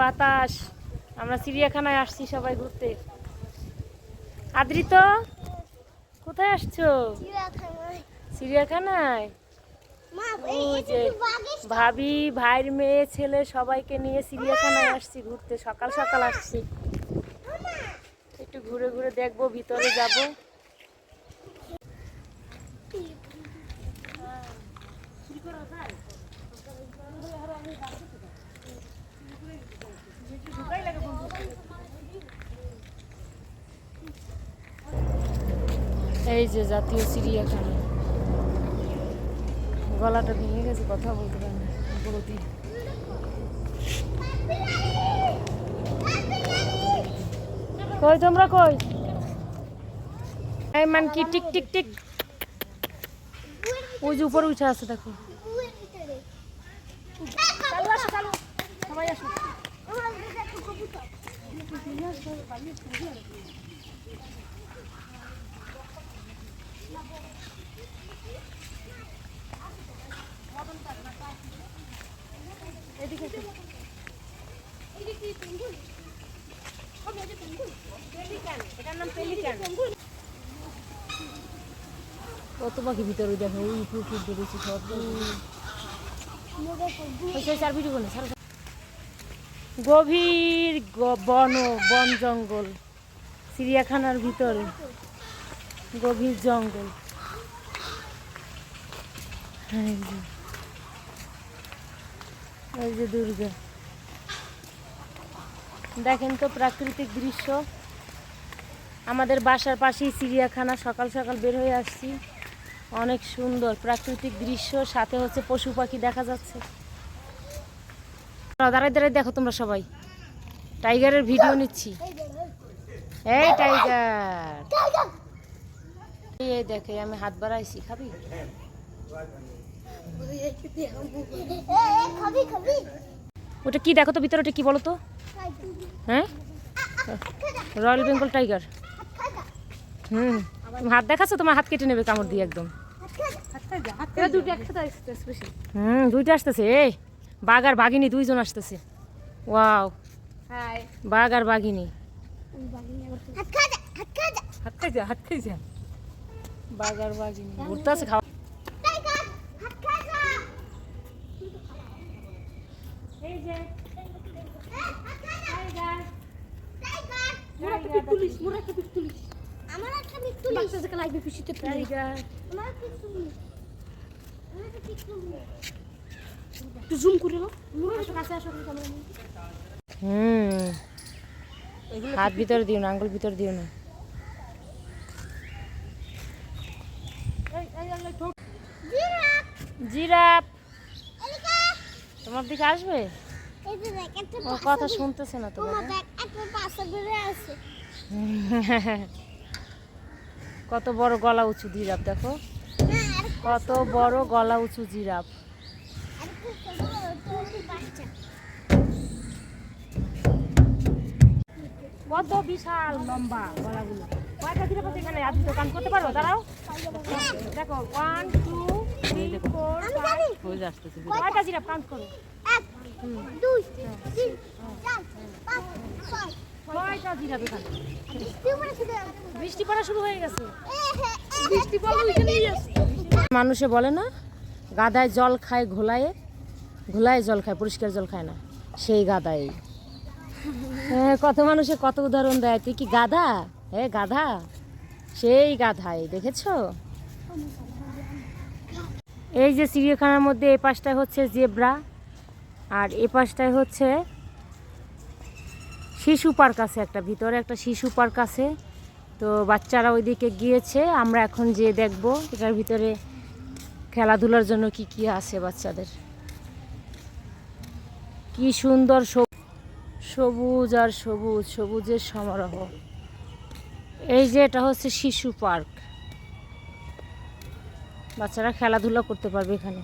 বাতাস। আমরা চিড়িয়াখানায় আসছি সবাই ঘুরতে। আদ্রিত কোথায় আসছো? চিড়িয়াখানায়। ভাবি ভাইয়ের মেয়ে ছেলে সবাইকে নিয়ে চিড়িয়াখানায় আসছি ঘুরতে। সকাল সকাল আসছি। একটু ঘুরে ঘুরে দেখব ভিতরে যাব। এই যে জাতীয় চিড়িয়াখানা। গলাটা ভেঙে গেছে, কথা বলতে পারি কই তোমরা কই? এই মান কি টিক টিক টিক। ওই যে উপরে উঠে আছে, দেখো বুয়ের ভিতরে। চালু আসো চালু সবাই আসো আমার কাছে একটা কবুতর। এদিকে এসো। এটা কি পেঙ্গুইন? আমি এটা পেঙ্গুইন। পেলিক্যান এটার নাম পেলিক্যান কত পাখি ভিতরে দেখো উপর বেরিয়েছে সব। ভিডিও বলে সারা। গভীর বন বন জঙ্গল, চিড়িয়াখানার ভিতরে। গভীর জঙ্গল। এই যে দুর্গা। দেখেন তো প্রাকৃতিক দৃশ্য। আমাদের বাসার পাশেই চিড়িয়াখানা, সকাল সকাল বের হয়ে আসছি। অনেক সুন্দর প্রাকৃতিক দৃশ্য, সাথে হচ্ছে পশু পাখি দেখা যাচ্ছে। দাঁড়াই দাঁড়াই দেখো তোমরা সবাই। টাইগারের ভিডিও নিচ্ছি। এই টাইগার। এই দেখে আমি হাত বাড়াইছি খাবি? এই, এই, খাবি, খাবি। ওটা কি দেখো তো ভিতরে ওটা কি বলো তো হ্যাঁ? Royal Bengal tiger. হুম তুমি হাত দেখাচ্ছ তোমার হাত কেটে নেবে কামড় দিয়ে একদম। হুম দুইটা আসতেছে এই। বাঘ আর বাঘিনী দুইজন আসতেছে। ওয়াও। বাঘ আর বাঘিনী। হাত বাঘ আর বাঘিনী ঘুরতে আছে খাওয়া যে। আমার একটা পিক তুলিস। আমার একটা পিক তুলিস। একটু জুম করে নাও। কাছে আসো, হুম হাত ভিতরে দিও না আঙ্গুল ভিতরে দিও না। জিরাফ। জিরাফ। তোমার দিকে আসবে? ওর কথা শুনতেছে না তো ওমা, বাবা। দেখ, একটা বাচ্চা ঘুরে আছে। কত বড় গলা উঁচু জিরাফ দেখো। কত বড় গলা উঁচু জিরাফ। কত বিশাল লম্বা গলাগুলো। কয়টা আছে এখানে? আপনি কাম করতে পারো দাঁড়াও। দেখো ওয়ান টু থ্রি শুরু হয়ে গেছে। মানুষে বলে না, গাদায় জল খায়, ঘোলায় ঘোলায় জল খায়, পরিষ্কার জল খায় না। সেই গাদাই হ্যাঁ কত মানুষে কত উদাহরণ দেয়। তুই কি গাধা? হ্যাঁ গাধা? সেই গাধাই, দেখেছ? এই যে চিড়িয়াখানার মধ্যে এই পাশটায় হচ্ছে জেব্রা, আর এ পাশটায় হচ্ছে শিশু পার্ক আছে একটা, ভিতরে একটা শিশু পার্ক আছে। তো বাচ্চারা ওইদিকে গিয়েছে, আমরা এখন যে দেখব, এটার ভিতরে খেলাধুলার জন্য কি কি আছে বাচ্চাদের। কি সুন্দর সবুজ আর সবুজ, সবুজের সমারোহ। এই যে এটা হচ্ছে শিশু পার্ক। বাচ্চারা খেলাধুলা করতে পারবে এখানে।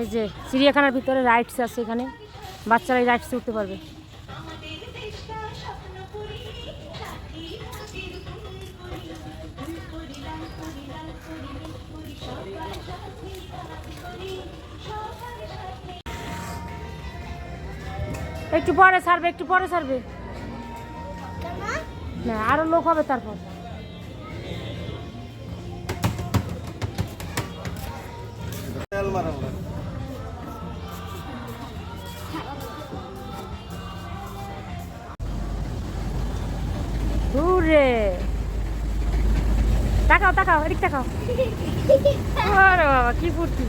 এই যে চিড়িয়াখানার ভিতরে রাইডস আছে এখানে। বাচ্চারা এই রাইডসে উঠতে পারবে। একটু পরে ছাড়বে, একটু পরে ছাড়বে। না, আরও লোক হবে তারপর। ঘুরে তাকাও তাকাও, এদিক তাকাও। বাবা, কি ফুর্তি।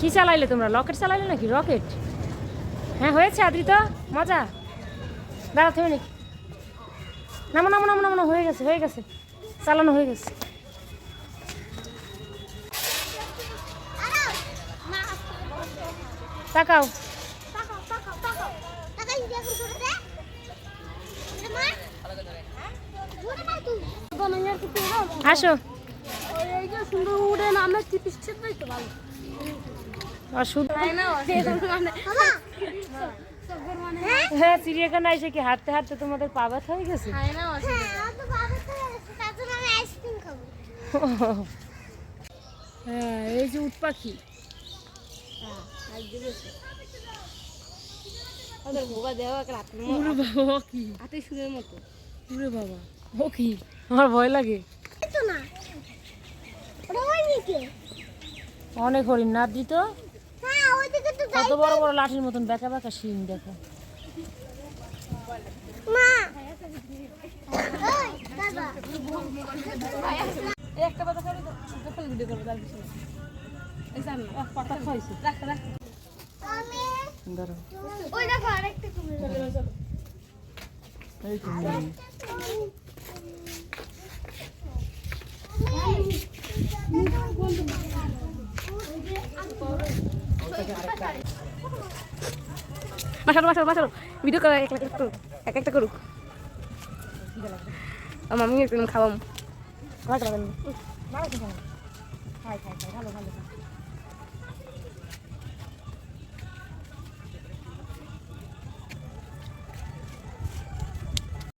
কি চালাইলে তোমরা, লকেট চালাইলে নাকি রকেট? হ্যাঁ হয়েছে আদ্রিত মজা। দাঁড়া থেমে নাকি নামো নামো নামো নামো, হয়ে গেছে হয়ে গেছে। চালানো হয়ে গেছে। তাকাও। আসো। সুন্দর উড়ে টিপিস তো ভালো। হ্যাঁ চিড়িয়াখানা এসে কি হাঁটতে হাঁটতে তোমাদের পা ব্যথা হয়ে গেছে? হ্যাঁ এই যে উট পাখি। আমার ভয় লাগে। হয় অনেক হরিণ না দিত হ্যাঁ ওইদিকে তো কত বড় বড় লাঠির মতন বেঁকা বেঁকা শিং দেখো। মা ওই বাবা একটা কথা করে ভিডিও করব তার পিছনে পাতা খাইছে আমি ধরো ওই দেখো আরেকটা কুমির এই বাসানো বাসানো বাসানো ভিডিও করে, এক একটা করুক, এক একটা করুক। আমার আমি একটু খাওয়াম। ভালো ভালো